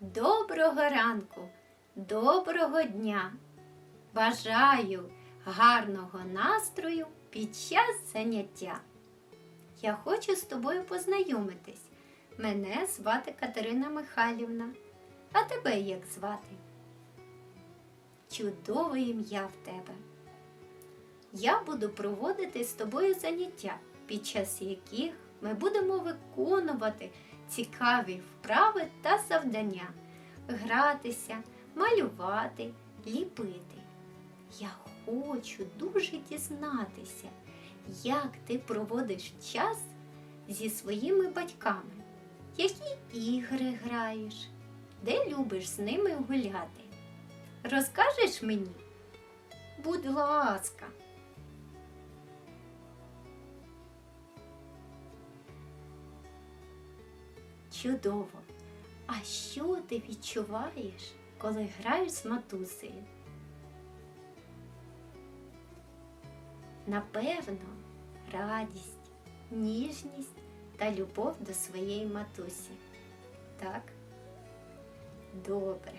Доброго ранку, доброго дня. Бажаю гарного настрою під час заняття. Я хочу з тобою познайомитись. Мене звати Катерина Михайлівна. А тебе як звати? Чудове ім'я в тебе. Я буду проводити з тобою заняття, під час яких ми будемо виконувати цікаві вправи та завдання, гратися, малювати, ліпити. Я хочу дуже дізнатися, як ти проводиш час зі своїми батьками, які ігри граєш, де любиш з ними гуляти. Розкажеш мені? Будь ласка. Чудово! А що ти відчуваєш, коли граєш з матусею? Напевно, радість, ніжність та любов до своєї матусі. Так? Добре.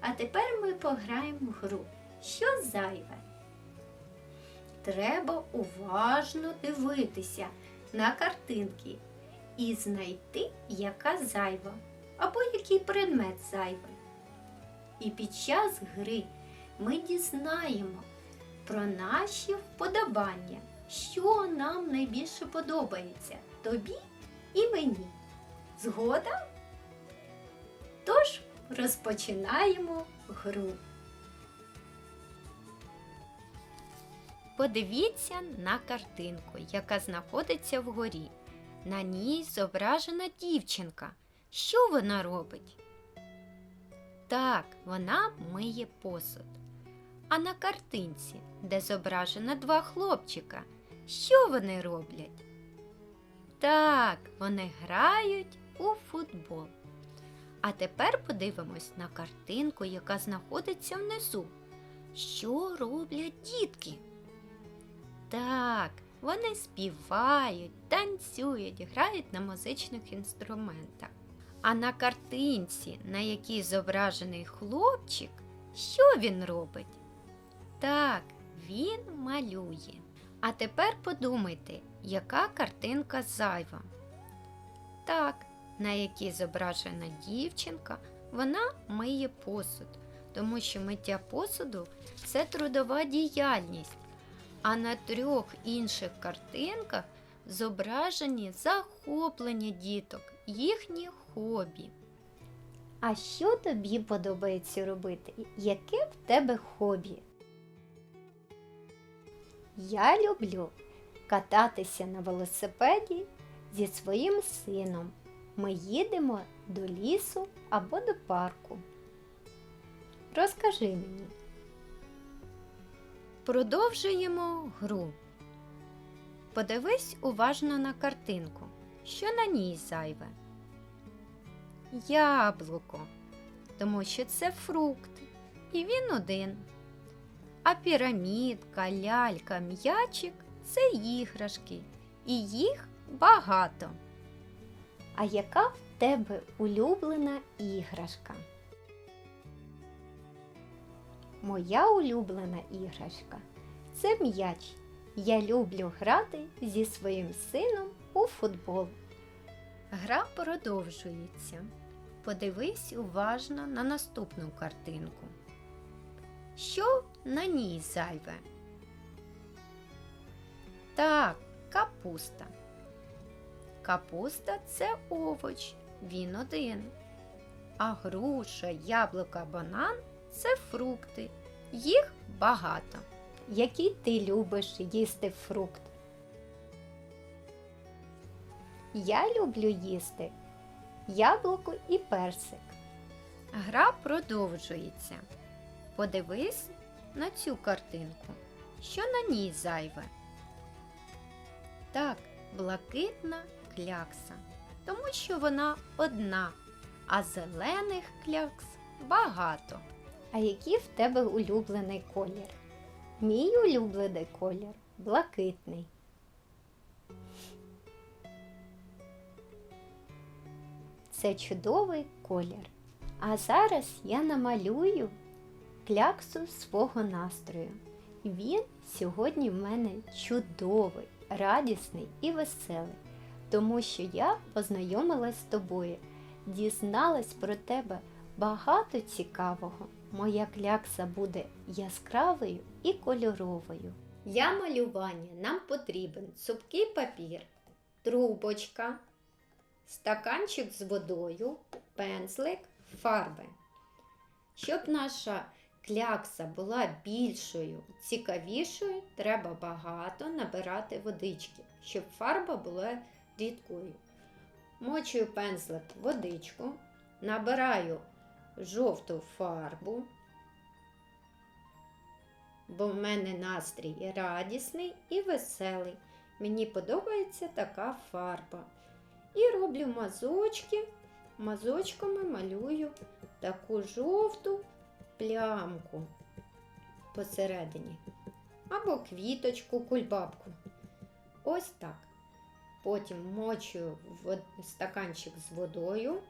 А тепер ми пограємо в гру. Що зайве? Треба уважно дивитися на картинки і знайти, яка зайва або який предмет зайвий. І під час гри ми дізнаємо про наші вподобання, що нам найбільше подобається тобі і мені. Згода? Тож розпочинаємо гру. Подивіться на картинку, яка знаходиться вгорі. На ній зображена дівчинка. Що вона робить? Так, вона миє посуд. А на картинці, де зображено два хлопчика, що вони роблять? Так, вони грають у футбол. А тепер подивимось на картинку, яка знаходиться внизу. Що роблять дітки? Так, вони співають, танцюють, грають на музичних інструментах. А на картинці, на якій зображений хлопчик, що він робить? Так, він малює. А тепер подумайте, яка картинка зайва. Так, на якій зображена дівчинка, вона миє посуд, тому що миття посуду це трудова діяльність. А на трьох інших картинках зображені захоплення діток, їхні хобі. А що тобі подобається робити? Яке в тебе хобі? Я люблю кататися на велосипеді зі своїм сином. Ми їдемо до лісу або до парку. Розкажи мені. Продовжуємо гру. Подивись уважно на картинку. Що на ній зайве? Яблуко, тому що це фрукт, і він один. А пірамідка, лялька, м'ячик це іграшки, і їх багато. А яка в тебе улюблена іграшка? Моя улюблена іграшка це м'яч. Я люблю грати зі своїм сином у футбол. Гра продовжується. Подивись уважно на наступну картинку. Що на ній зайве? Так, капуста. Капуста це овоч, він один. А груша, яблука, банан це фрукти. Їх багато. Який ти любиш їсти фрукт? Я люблю їсти яблуко і персик. Гра продовжується. Подивись на цю картинку. Що на ній зайве? Так, блакитна клякса, тому що вона одна, а зелених клякс багато. А який в тебе улюблений колір? Мій улюблений колір блакитний. Це чудовий колір. А зараз я намалюю кляксу свого настрою. Він сьогодні в мене чудовий, радісний і веселий, тому що я познайомилась з тобою, дізналась про тебе багато цікавого. Моя клякса буде яскравою і кольоровою. Для малювання нам потрібен цупкий папір, трубочка, стаканчик з водою, пензлик, фарби. Щоб наша клякса була більшою, цікавішою, треба багато набирати водички, щоб фарба була рідкою. Мочую пензлик водичку, набираю жовту фарбу, бо в мене настрій радісний і веселий. Мені подобається така фарба. І роблю мазочки, мазочками малюю таку жовту плямку посередині. Або квіточку, кульбабку. Ось так. Потім мочую в стаканчик з водою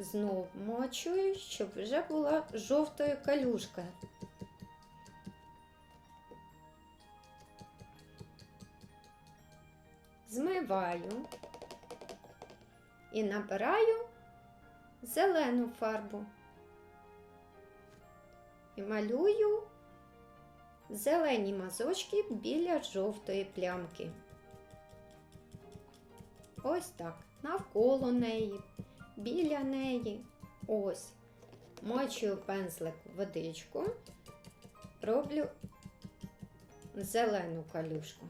знов мочую, щоб вже була жовтою калюшка. Змиваю і набираю зелену фарбу. І малюю зелені мазочки біля жовтої плямки. Ось так, навколо неї, біля неї. Ось. Мочую пензлик водичку, роблю зелену калюшку.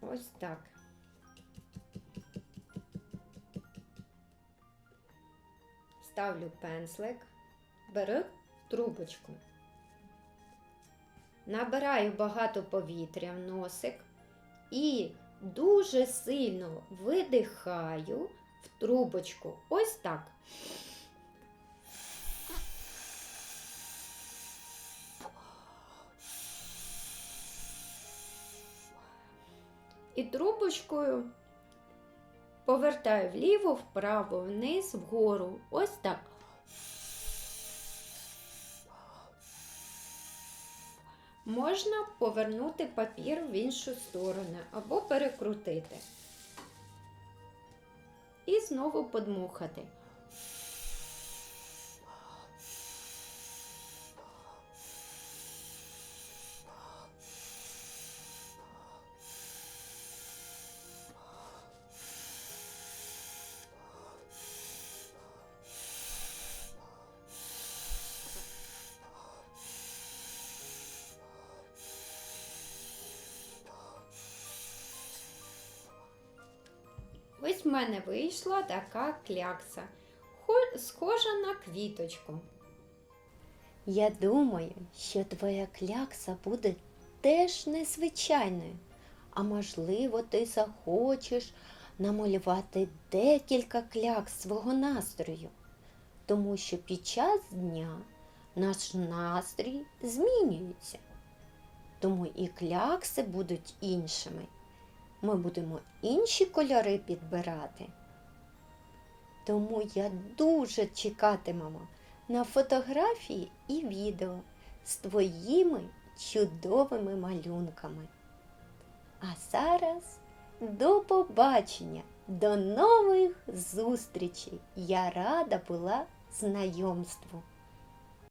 Ось так. Ставлю пензлик, беру трубочку. Набираю багато повітря в носик і дуже сильно видихаю в трубочку. Ось так. І трубочкою повертаю вліво, вправо, вниз, вгору. Ось так. Можна повернути папір в іншу сторону або перекрутити. І знову подмухати. Ось в мене вийшла така клякса, схожа на квіточку. Я думаю, що твоя клякса буде теж незвичайною. А можливо, ти захочеш намалювати декілька клякс свого настрою, тому що під час дня наш настрій змінюється. Тому і клякси будуть іншими ми будемо інші кольори підбирати. Тому я дуже чекатимемо на фотографії і відео з твоїми чудовими малюнками. А зараз до побачення, до нових зустрічей! Я рада була знайомству.